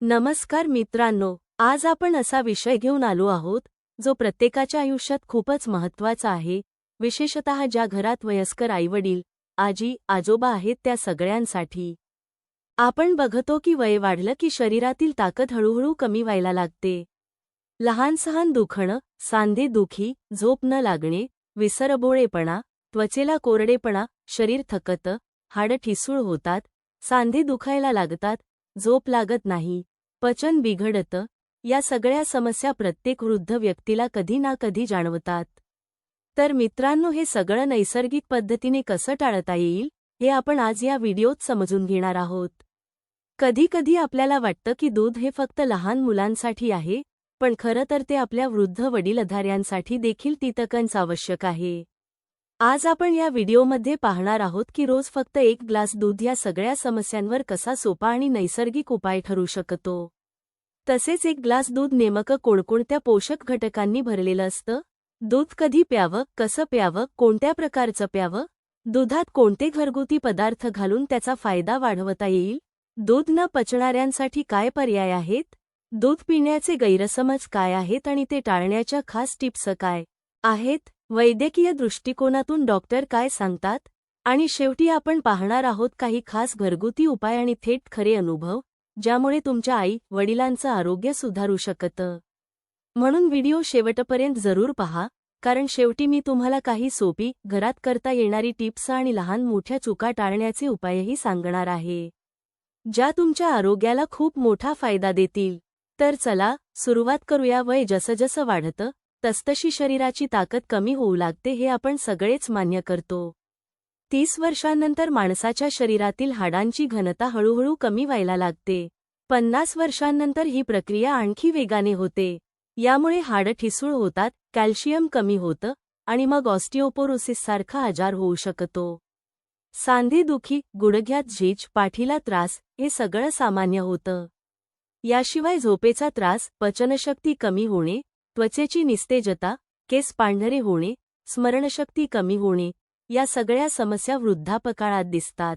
नमस्कार मित्रांनो आज आपण असा विषय घेऊन आलो आहोत जो प्रत्येकाच्या आयुष्यात खूपच महत्त्वाचा आहे. विशेषतः ज्या घरात वयस्कर आईवडील आजी आजोबा आहेत त्या सगळ्यांसाठी. आपण बघतो की वय वाढलं की शरीरातील ताकद हळूहळू कमी व्हायला लागते. लहानसहान दुखणं सांधे दुखी झोप न लागणे विसरबोळेपणा त्वचेला कोरडेपणा शरीर थकतं हाडं ठिसूळ होतात सांधे दुखायला लागतात झोप लागत नाही. पचन बिघडतं. या सगळ्या समस्या प्रत्येक वृद्ध व्यक्तीला कधी ना कधी जाणवतात. तर मित्रांनो हे सगळं नैसर्गिक पद्धतीने कसं टाळता येईल हे आपण आज या व्हिडिओत समजून घेणार आहोत. कधीकधी आपल्याला वाटतं की दूध हे फक्त लहान मुलांसाठी आहे पण खरं तर ते आपल्या वृद्ध वडीलधाऱ्यांसाठी देखील तितकंच आवश्यक आहे. आज आपण या व्हिडिओमध्ये पाहणार आहोत की रोज फक्त एक ग्लास दूध या सगळ्या समस्यांवर कसा सोपा आणि नैसर्गिक उपाय ठरू शकतो. तसेच एक ग्लास दूध नेमकं कोणकोणत्या पोषक घटकांनी भरलेलं असतं? दूध कधी प्यावं? कसं प्यावं? कोणत्या प्रकारचं प्यावं? दुधात कोणते घरगुती पदार्थ घालून त्याचा फायदा वाढवता येईल? दूध न पचणाऱ्यांसाठी काय पर्याय आहेत? दूध पिण्याचे गैरसमज काय आहेत आणि ते टाळण्याच्या खास टिप्स काय आहेत? वैद्यकीय दृष्टिकोनातून डॉक्टर काय सांगतात? आणि शेवटी आपण पाहणार आहोत काही खास घरगुती उपाय आणि थेट खरे अनुभव ज्यामुळे तुमच्या आई वडिलांचं आरोग्य सुधारू शकतं. म्हणून व्हिडिओ शेवटपर्यंत जरूर पहा कारण शेवटी मी तुम्हाला काही सोपी घरात करता येणारी टिप्स आणि लहान मोठ्या चुका टाळण्याचे उपायही सांगणार आहे. ज्या तुमच्या आरोग्याला खूप मोठा फायदा देतील. तर चला सुरुवात करूया. वय जसजसं वाढतं तसतशी शरीराची ताकद कमी होऊ लागते हे आपण सगळेच मान्य करतो. तीस वर्षांनंतर माणसाच्या शरीरातील हाडांची घनता हळूहळू कमी व्हायला लागते. पन्नास वर्षांनंतर ही प्रक्रिया आणखी वेगाने होते. यामुळे हाडं ठिसूळ होतात कॅल्शियम कमी होतं आणि मग ऑस्टिओपोरोसिससारखा आजार होऊ शकतो. सांधेदुखी गुडघ्यात झीज पाठीला त्रास हे सगळं सामान्य होतं. याशिवाय झोपेचा त्रास पचनशक्ती कमी होणे त्वचेची निस्तेजता केस पांढरे होणे स्मरणशक्ती कमी होणे या सगळ्या समस्या वृद्धापकाळात दिसतात.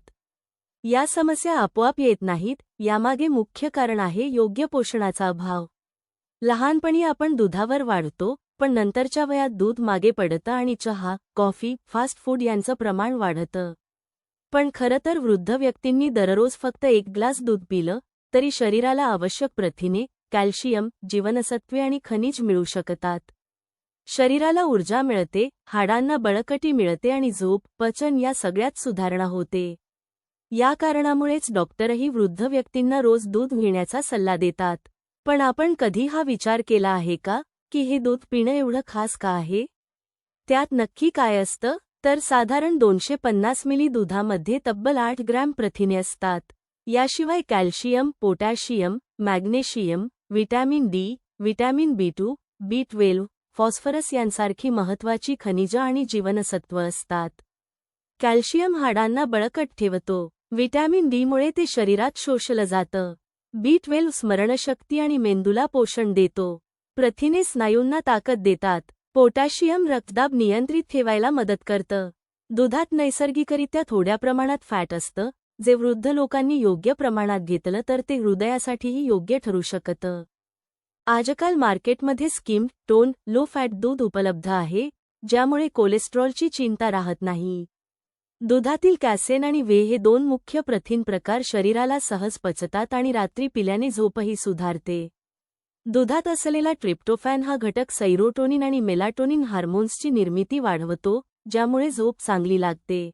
या समस्या आपोआप येत नाहीत यामागे मुख्य कारण आहे योग्य पोषणाचा अभाव. लहानपणी आपण दुधावर वाढतो पण नंतरच्या वयात दूध मागे पडतं आणि चहा कॉफी फास्ट फूड यांचं प्रमाण वाढतं. पण खरं तर वृद्ध व्यक्तींनी दररोज फक्त एक ग्लास दूध पिलं तरी शरीराला आवश्यक प्रथिने कॅल्शियम जीवनसत्वे आणि खनिज मिळू शकतात. शरीराला ऊर्जा मिळते हाडांना बळकटी मिळते आणि झोप पचन या सगळ्यात सुधारणा होते. या कारणामुळेच डॉक्टरही वृद्ध व्यक्तींना रोज दूध घेण्याचा सल्ला देतात. पण आपण कधी हा विचार केला आहे का की हे दूध पिणं एवढं खास का आहे? त्यात नक्की काय असतं? तर साधारण दोनशे पन्नास मिली दुधामध्ये तब्बल आठ ग्रॅम प्रथिने असतात. याशिवाय calcium potassium magnesium vitamin D vitamin B two B twelve phosphorus यांसारखी महत्वाची खनिजं आणि जीवनसत्व असतात. कॅल्शियम हाडांना बळकट ठेवतो. व्हिटॅमिन डीमुळे ते शरीरात शोषलं जातं. बी ट्वेल्व स्मरणशक्ती आणि मेंदूला पोषण देतो. प्रथिने स्नायूंना ताकद देतात. पोटॅशियम रक्तदाब नियंत्रित ठेवायला मदत करतं. दुधात नैसर्गिकरित्या थोड्या प्रमाणात फॅट असतं. जे वृद्ध लोकांनी योग्य प्रमाणात घेतलं तर ते हृदयासाठीही योग्य ठरू शकतं. आजकाल मार्केटमध्ये स्किम टोन लो फॅट दूध उपलब्ध आहे ज्यामुळे कोलेस्ट्रॉलची चिंता राहत नाही. दुधातील कॅसेन आणि वे हे दोन मुख्य प्रथिन प्रकार शरीराला सहज पचतात आणि रात्री पिल्याने झोपही सुधारते. दुधात असलेला ट्रिप्टोफॅन हा घटक सैरोटोनिन आणि मेलाटोनिन हार्मोन्सची निर्मिती वाढवतो ज्यामुळे झोप चांगली लागते.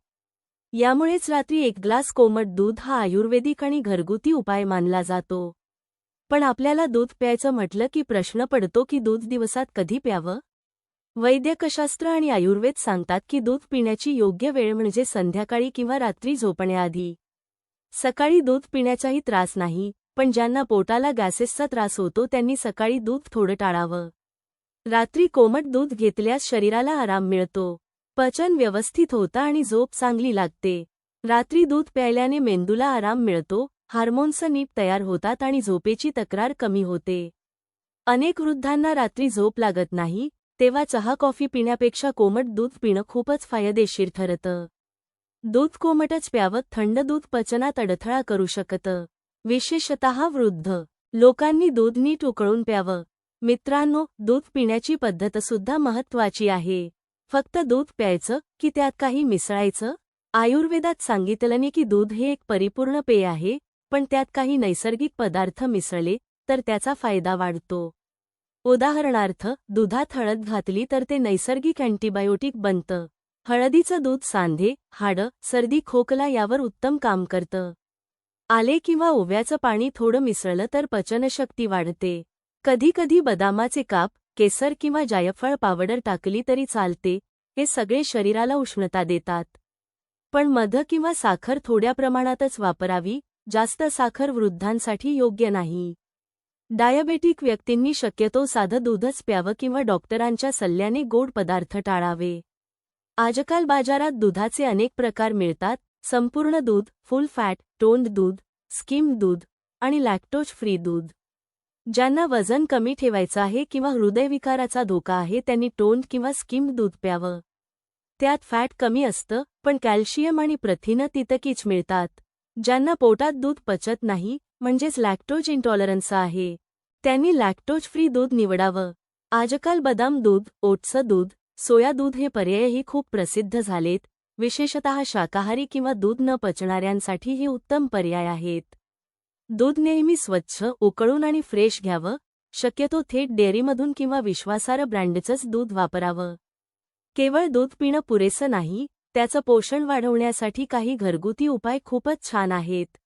यामुळेच रात्री एक ग्लास कोमट दूध हा आयुर्वेदिक आणि घरगुती उपाय मानला जातो. पण आपल्याला दूध प्यायचं म्हटलं की प्रश्न पडतो की दूध दिवसात कधी प्यावं? वैद्यकशास्त्र आणि आयुर्वेद सांगतात की दूध पिण्याची योग्य वेळ म्हणजे संध्याकाळी किंवा रात्री झोपण्याआधी. सकाळी दूध पिण्याचाही त्रास नाही पण ज्यांना पोटाला गॅसेसचा त्रास होतो त्यांनी सकाळी दूध थोडं टाळावं. रात्री कोमट दूध घेतल्यास शरीराला आराम मिळतो. पचन व्यवस्थित होतं आणि झोप चांगली लागते. रात्री दूध प्यायल्याने मेंदूला आराम मिळतो हार्मोन्स नीट तयार होतात आणि झोपेची तक्रार कमी होते. अनेक वृद्धांना रात्री झोप लागत नाही तेव्हा चहा कॉफी पिण्यापेक्षा कोमट दूध पिणं खूपच फायदेशीर ठरतं. दूध कोमटच प्यावं थंड दूध पचनात अडथळा करू शकतं. विशेषतः वृद्ध. लोकांनी दूध नीट उकळून प्यावं. मित्रांनो दूध पिण्याची पद्धतसुद्धा महत्वाची आहे. फक्त दूध प्यायचं की त्यात काही मिसळायचं? आयुर्वेदात सांगितलंने की दूध हे एक परिपूर्ण पेय आहे पण त्यात काही नैसर्गिक पदार्थ मिसळले तर त्याचा फायदा वाढतो. उदाहरणार्थ दुधात हळद घातली तर ते नैसर्गिक अँटीबायोटिक बनतं. हळदीचं दूध सांधे हाडं सर्दी खोकला यावर उत्तम काम करतं. आले किंवा ओव्याचं पाणी थोडं मिसळलं तर पचनशक्ती वाढते. कधीकधी बदामाचे काप केसर किंवा जायफळ पावडर टाकली तरी चालते हे सगळे शरीराला उष्णता देतात. पण मध किंवा साखर थोड्या प्रमाणातच वापरावी जास्त साखर वृद्धांसाठी योग्य नाही. डायबेटिक व्यक्तींनी शक्यतो साधं दूधच प्यावं किंवा डॉक्टरांच्या सल्ल्याने गोड पदार्थ टाळावे. आजकाल बाजारात दुधाचे अनेक प्रकार मिळतात संपूर्ण दूध फुल फॅट टोंड दूध स्किम दूध आणि लॅक्टोज फ्री दूध. ज्यांना वजन कमी ठेवायचं आहे किंवा हृदयविकाराचा धोका आहे त्यांनी टोंड किंवा स्किम दूध प्यावं. त्यात फॅट कमी असतं पण कॅल्शियम आणि प्रथिनं तितकीच मिळतात. ज्यांना पोटात दूध पचत नाही म्हणजेच लॅक्टोज इंटॉलरन्स आहे त्यांनी लॅक्टोज फ्री दूध निवडावं. आजकाल बदाम दूध ओटचं दूध सोया दूध हे पर्यायही खूप प्रसिद्ध झालेत विशेषतः शाकाहारी किंवा दूध न पचणाऱ्यांसाठी हे उत्तम पर्याय आहेत. दूध नेहमी स्वच्छ उकळून आणि फ्रेश घ्यावं. शक्यतो थेट डेअरीमधून किंवा विश्वासार्ह ब्रँडचंच दूध वापरावं. केवळ दूध पिणं पुरेसं नाही त्याचं पोषण वाढवण्यासाठी काही घरगुती उपाय खूपच छान आहेत.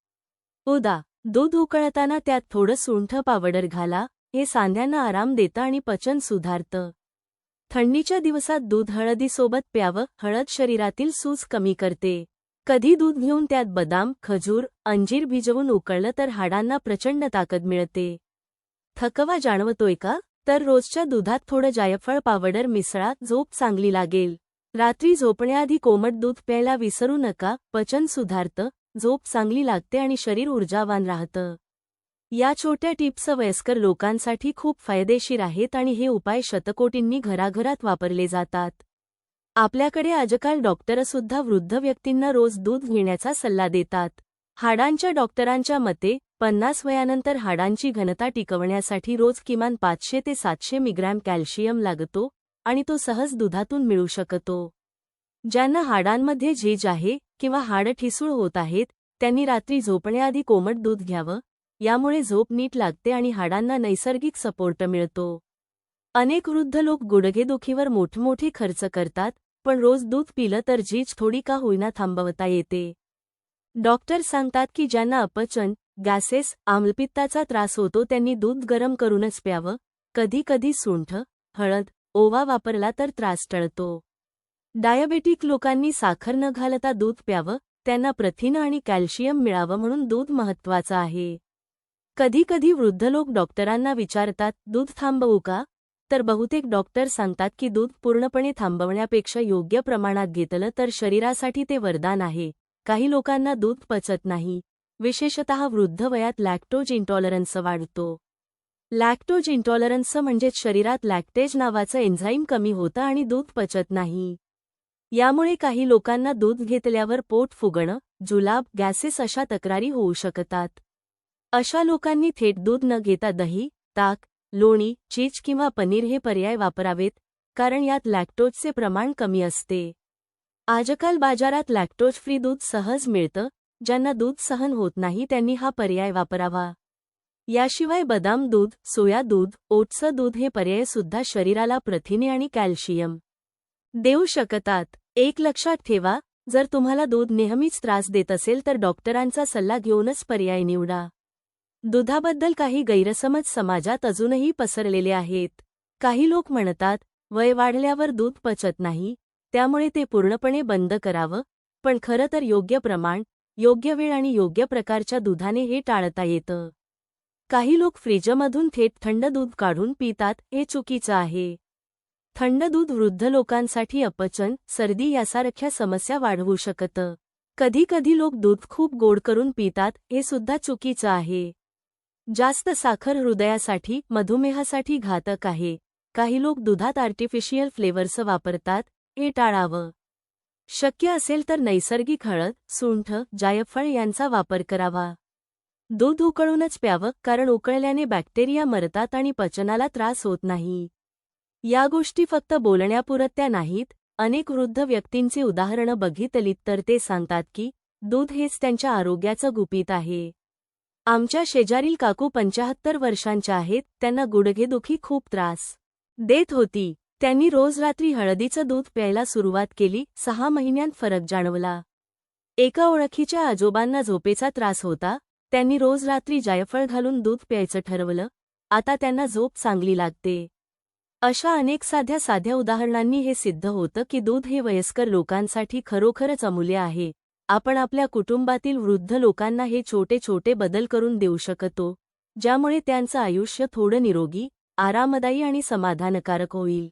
उदा दूध उकळताना त्यात थोडं सुंठ पावडर घाला हे सांध्यांना आराम देतं आणि पचन सुधारतं. थंडीच्या दिवसात दूध हळदीसोबत प्यावं हळद शरीरातील सूज कमी करते. कधी दूध घेऊन त्यात बदाम खजूर अंजीर भिजवून उकळलं तर हाडांना प्रचंड ताकद मिळते. थकवा जाणवतोय का? तर रोजच्या दुधात थोडं जायफळ पावडर मिसळा झोप चांगली लागेल. रात्री झोपण्याआधी कोमट दूध प्यायला विसरू नका पचन सुधारतं झोप चांगली लागते आणि शरीर ऊर्जावान राहतं. या छोट्या टिप्स वयस्कर लोकांसाठी खूप फायदेशीर आहेत आणि हे उपाय शतकोटींनी घराघरात वापरले जातात. आपल्याकडे आजकाल डॉक्टरसुद्धा वृद्ध व्यक्तींना रोज दूध घेण्याचा सल्ला देतात. हाडांच्या डॉक्टरांच्या मते पन्नास वयानंतर हाडांची घनता टिकवण्यासाठी रोज किमान पाचशे ते सातशे मिग्रॅम कॅल्शियम लागतो आणि तो सहज दुधातून मिळू शकतो. ज्यांना हाडांमध्ये झीज आहे किंवा हाड ठिसूळ होत आहेत त्यांनी रात्री झोपण्याआधी कोमट दूध घ्यावं यामुळे झोप नीट लागते आणि हाडांना नैसर्गिक सपोर्ट मिळतो. अनेक वृद्ध लोक गुडघेदुखीवर मोठमोठे खर्च करतात पण रोज दूध पिलं तर झीज थोडी का होईना थांबवता येते. डॉक्टर सांगतात की ज्यांना अपचन गॅसेस आम्लपित्ताचा त्रास होतो त्यांनी दूध गरम करूनच प्यावं कधी कधी सुंठ हळद ओवा वापरला तर त्रास टळतो. डायबेटिक लोकांनी साखर न घालता दूध प्यावं त्यांना प्रथिनं आणि कॅल्शियम मिळावं म्हणून दूध महत्वाचं आहे. कधीकधी वृद्ध लोक डॉक्टरांना विचारतात दूध थांबवू का? तर बहुतेक डॉक्टर सांगतात की दूध पूर्णपणे थांबवण्यापेक्षा योग्य प्रमाणात घेतलं तर शरीरासाठी ते वरदान आहे. काही लोकांना दूध पचत नाही. विशेषतः वृद्ध वयात लॅक्टोज इंटॉलरन्स वाढतो. लॅक्टोज इंटॉलरन्स म्हणजेच शरीरात लॅक्टेज नावाचं एन्झाईम कमी होतं आणि दूध पचत नाही. यामुळे काही लोकांना दूध घेतल्यावर पोट फुगणं जुलाब गॅसेस अशा तक्रारी होऊ शकतात. अशा लोकांनी थेट दूध न घेता दही ताक लोणी चीज किंवा पनीर हे पर्याय वापरावेत कारण यात लॅक्टोजचे प्रमाण कमी असते. आजकाल बाजारात लॅक्टोज फ्री दूध सहज मिळतं ज्यांना दूध सहन होत नाही त्यांनी हा पर्याय वापरावा. याशिवाय बदाम दूध सोया दूध ओटचं दूध हे पर्याय सुद्धा शरीराला प्रथिने आणि कॅल्शियम देऊ शकतात. एक लक्षात ठेवा जर तुम्हाला दूध नेहमीच त्रास देत असेल तर डॉक्टरांचा सल्ला घेऊनच पर्याय निवडा. दुधाबद्दल काही गैरसमज समाजात अजूनही पसरलेले आहेत. काही लोक म्हणतात वय वाढल्यावर दूध पचत नाही त्यामुळे ते पूर्णपणे बंद करावं पण खरं तर योग्य प्रमाण योग्य वेळ आणि योग्य प्रकारच्या दुधाने हे टाळता येतं. काही लोक फ्रीजमधून थेट थंड दूध काढून पितात हे चुकीचं आहे. थंड दूध वृद्ध लोकांसाठी अपचन सर्दी यासारख्या समस्या वाढवू शकतं. कधीकधी लोक दूध खूप गोड करून पितात हे सुद्धा चुकीचं आहे. जास्त साखर हृदयासाठी मधुमेहासाठी घातक आहे. काही लोक दुधात आर्टिफिशियल फ्लेवर्स वापरतात हे टाळावं. शक्य असेल तर नैसर्गिक हळद सुंठ जायफळ यांचा वापर करावा. दूध उकळूनच प्यावं कारण उकळल्याने बॅक्टेरिया मरतात आणि पचनाला त्रास होत नाही. या गोष्टी फक्त बोलण्यापुरत्या नाहीत. अनेक वृद्ध व्यक्तींची उदाहरणं बघितलीत तर ते सांगतात की दूध हेच त्यांच्या आरोग्याचं गुपित आहे. आमच्या शेजारील काकू पंचाहत्तर वर्षांच्या आहेत त्यांना गुडघेदुखी खूप त्रास देत होती. त्यांनी रोज रात्री हळदीचं दूध प्यायला सुरुवात केली सहा महिन्यांत फरक जाणवला. एका ओळखीच्या आजोबांना झोपेचा त्रास होता त्यांनी रोज रात्री जायफळ घालून दूध प्यायचं ठरवलं आता त्यांना झोप चांगली लागते. अशा अनेक साध्या साध्या उदाहरणांनी हे सिद्ध होतं की दूध हे वयस्कर लोकांसाठी खरोखरच अमूल्य आहे. आपण आपल्या कुटुंबातील वृद्ध लोकांना हे छोटे छोटे बदल करून देऊ शकतो ज्यामुळे त्यांचं आयुष्य थोडं निरोगी आरामदायी आणि समाधानकारक होईल.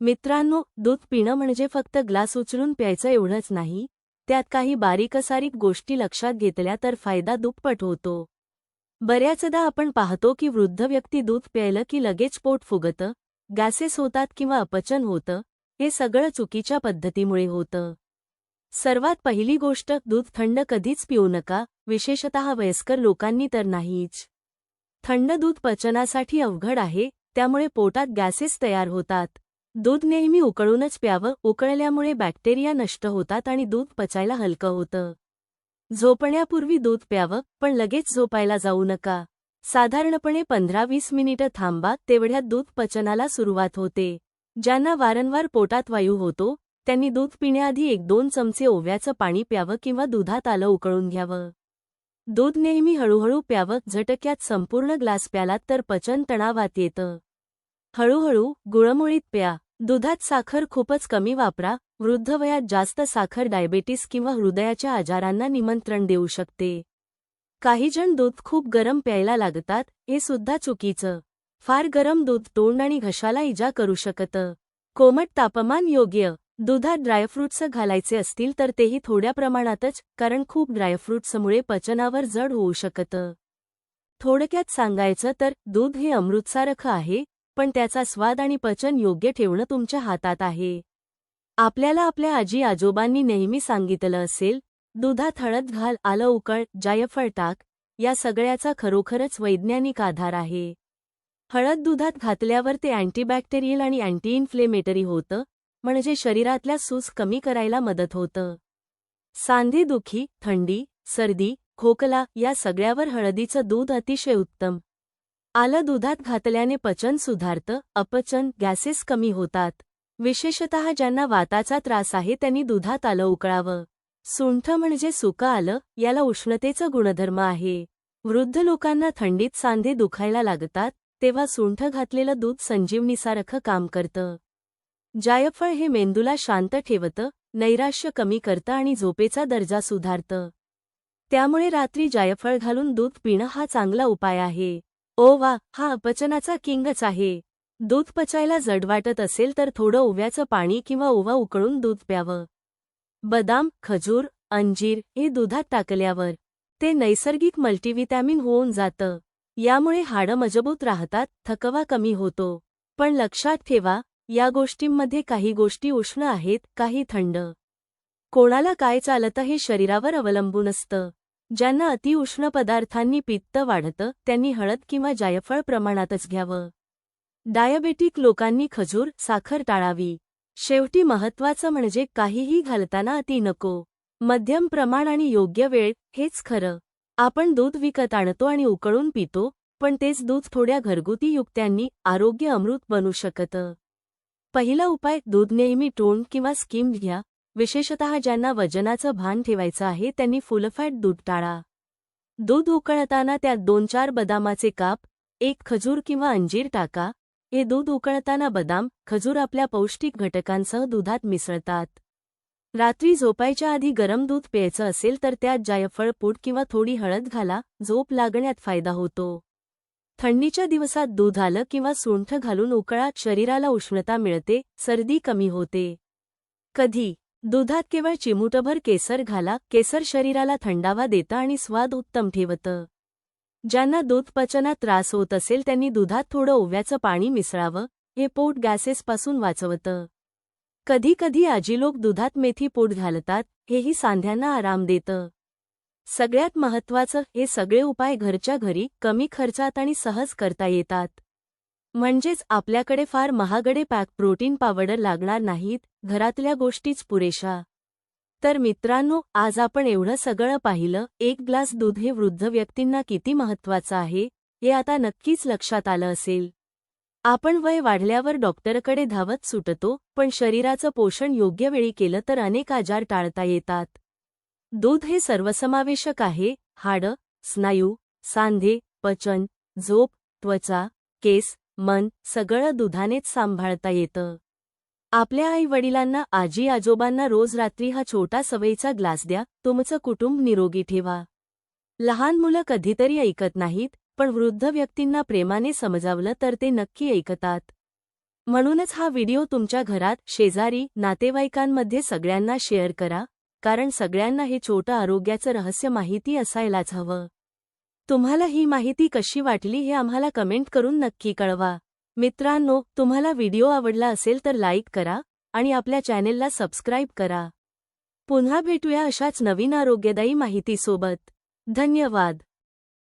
मित्रांनो दूध पिणं म्हणजे फक्त ग्लास उचलून प्यायचं एवढंच नाही त्यात काही बारीकसारीक गोष्टी लक्षात घेतल्या तर फायदा दुप्पट होतो. बऱ्याचदा आपण पाहतो की वृद्ध व्यक्ती दूध प्यायलं की लगेच पोट फुगतं गॅसेस होतात किंवा अपचन होतं हे सगळं चुकीच्या पद्धतीमुळे होतं. सर्वात पहिली गोष्ट दूध थंड कधीच पिऊ नका विशेषतः वयस्कर लोकांनी तर नाहीच. थंड दूध पचनासाठी अवघड आहे त्यामुळे पोटात गॅसेस तयार होतात. दूध नेहमी उकळूनच प्यावं उकळल्यामुळे बॅक्टेरिया नष्ट होतात आणि दूध पचायला हलकं होतं. झोपण्यापूर्वी दूध प्यावं पण लगेच झोपायला जाऊ नका. साधारणपणे पंधरा वीस मिनिटं थांबा तेवढ्यात दूध पचनाला सुरुवात होते. ज्यांना वारंवार पोटात वायू होतो त्यांनी दूध पिण्याआधी एक दोन चमचे ओव्याचं पाणी प्यावं किंवा दुधात आलं उकळून घ्यावं. दूध नेहमी हळूहळू प्यावं झटक्यात संपूर्ण ग्लास प्यालात तर पचन तणावात येतं. हळूहळू गुळमुळीत प्या. दुधात साखर खूपच कमी वापरा वृद्ध वयात जास्त साखर डायबेटीस किंवा हृदयाच्या आजारांना निमंत्रण देऊ शकते. काहीजण दूध खूप गरम प्यायला लागतात हे सुद्धा चुकीचं. फार गरम दूध तोंड आणि घशाला इजा करू शकतं. कोमट तापमान योग्य. दुधात ड्रायफ्रुट्स घालायचे असतील तर तेही थोड्या प्रमाणातच कारण खूप ड्रायफ्रुट्समुळे पचनावर जड होऊ शकतं. थोडक्यात सांगायचं तर दूध हे अमृतसारखं आहे पण त्याचा स्वाद आणि पचन योग्य ठेवणं तुमच्या हातात आहे. आपल्याला आपल्या आजी आजोबांनी नेहमी सांगितलं असेल दुधात हळद घाल आलं उकळ जायफळ टाक या सगळ्याचा खरोखरच वैज्ञानिक आधार आहे. हळद दुधात घातल्यावर ते अँटीबॅक्टेरियल आणि अँटी इन्फ्लेमेटरी होतं म्हणजे शरीरातल्या सूस कमी करायला मदत होतं. सांधेदुखी थंडी सर्दी खोकला या सगळ्यावर हळदीचं दूध अतिशय उत्तम. आलं दुधात घातल्याने पचन सुधारतं अपचन गॅसेस कमी होतात. विशेषतः ज्यांना वाताचा त्रास आहे त्यांनी दुधात आलं उकळावं. सुंठ म्हणजे सुकं आलं याला उष्णतेचं गुणधर्म आहे. वृद्ध लोकांना थंडीत सांधे दुखायला लागतात तेव्हा सुंठ घातलेलं दूध संजीवनीसारखं काम करतं. जायफळ हे मेंदूला शांत ठेवतं नैराश्य कमी करतं आणि झोपेचा दर्जा सुधारतं. त्यामुळे रात्री जायफळ घालून दूध पिणं हा चांगला उपाय आहे. ओ वा हा अपचनाचा किंगच आहे. दूध पचायला जड वाटत असेल तर थोडं ओव्याचं पाणी किंवा ओवा उकळून दूध प्यावं. बदाम खजूर अंजीर हे दुधात टाकल्यावर ते नैसर्गिक मल्टीव्हिटॅमिन होऊन जातं. यामुळे हाडं मजबूत राहतात थकवा कमी होतो. पण लक्षात ठेवा या गोष्टींमध्ये काही गोष्टी उष्ण आहेत काही थंड. कोणाला काय चालतं हे शरीरावर अवलंबून असतं. ज्यांना अतिउष्ण पदार्थांनी पित्त वाढतं त्यांनी हळद किंवा जायफळ प्रमाणातच घ्यावं. डायबेटिक लोकांनी खजूर साखर टाळावी. शेवटी महत्वाचं म्हणजे काहीही घालताना अति नको. मध्यम प्रमाण आणि योग्य वेळ हेच खरं. आपण दूध विकत आणतो आणि उकळून पितो पण तेच दूध थोड्या घरगुती युक्त्यांनी आरोग्य अमृत बनू शकतं. पहिला उपाय दूध नेहमी टोन किंवा स्कीम घ्या. विशेषतः ज्यांना वजनाचं भान ठेवायचं आहे त्यांनी फुलफॅट दूध टाळा. दूध उकळताना त्यात दोन चार बदामाचे काप एक खजूर किंवा अंजीर टाका. हे दूध उकळताना बदाम खजूर आपल्या पौष्टिक घटकांसह दुधात मिसळतात. रात्री झोपायच्या आधी गरम दूध प्यायचं असेल तर त्यात जायफळ पूड किंवा थोडी हळद घाला. झोप लागण्यात फायदा होतो. थंडीच्या दिवसात दूध आलं किंवा सुंठ घालून उकळात शरीराला उष्णता मिळते सर्दी कमी होते. कधी? दुधात केवळ चिमूटभर केसर घाला केसर शरीराला थंडावा देतं आणि स्वाद उत्तम ठेवतं. ज्यांना दूध पचनात त्रास होत असेल त्यांनी दुधात थोडं ओव्याचं पाणी मिसळावं हे पोट गॅसेसपासून वाचवतं. कधी कधी आजी लोक दुधात मेथी पोट घालतात हेही सांध्यांना आराम देतं. सगळ्यात महत्त्वाचं हे सगळे उपाय घरच्या घरी कमी खर्चात आणि सहज करता येतात. म्हणजेच आपल्याकडे फार महागडे पॅक प्रोटीन पावडर लागणार नाहीत घरातल्या गोष्टीच पुरेशा. तर मित्रांनो आज आपण एवढं सगळं पाहिलं एक ग्लास दूध हे वृद्ध व्यक्तींना किती महत्वाचं आहे हे आता नक्कीच लक्षात आलं असेल. आपण वय वाढल्यावर डॉक्टरकडे धावत सुटतो पण शरीराचं पोषण योग्य वेळी केलं तर अनेक आजार टाळता येतात. दूध हे सर्वसमावेशक आहे. हाडं स्नायू सांधे पचन झोप त्वचा केस मन सगळं दुधानेच सांभाळता येतं. आपल्या आई वडिलांना आजी आजोबांना रोज रात्री हा छोटा सवयीचा ग्लास द्या. तुमचं कुटुंब निरोगी ठेवा. लहान मुलं कधीतरी ऐकत नाहीत पण वृद्ध व्यक्तींना प्रेमाने समजावलं तर ते नक्की ऐकतात. म्हणूनच हा व्हिडिओ तुमच्या घरात शेजारी नातेवाईकांमध्ये सगळ्यांना शेअर करा. कारण सगळ्यांना हे छोटं आरोग्याचं रहस्य माहिती असायलाच हवं. तुम्हाला ही माहिती कशी वाटली हे आम्हाला कमेंट करून नक्की कळवा. मित्रांनो तुम्हाला व्हिडिओ आवडला असेल तर लाईक करा आणि आपल्या चॅनेलला सबस्क्राईब करा. पुन्हा भेटूया अशाच नवीन आरोग्यदायी माहितीसोबत. धन्यवाद.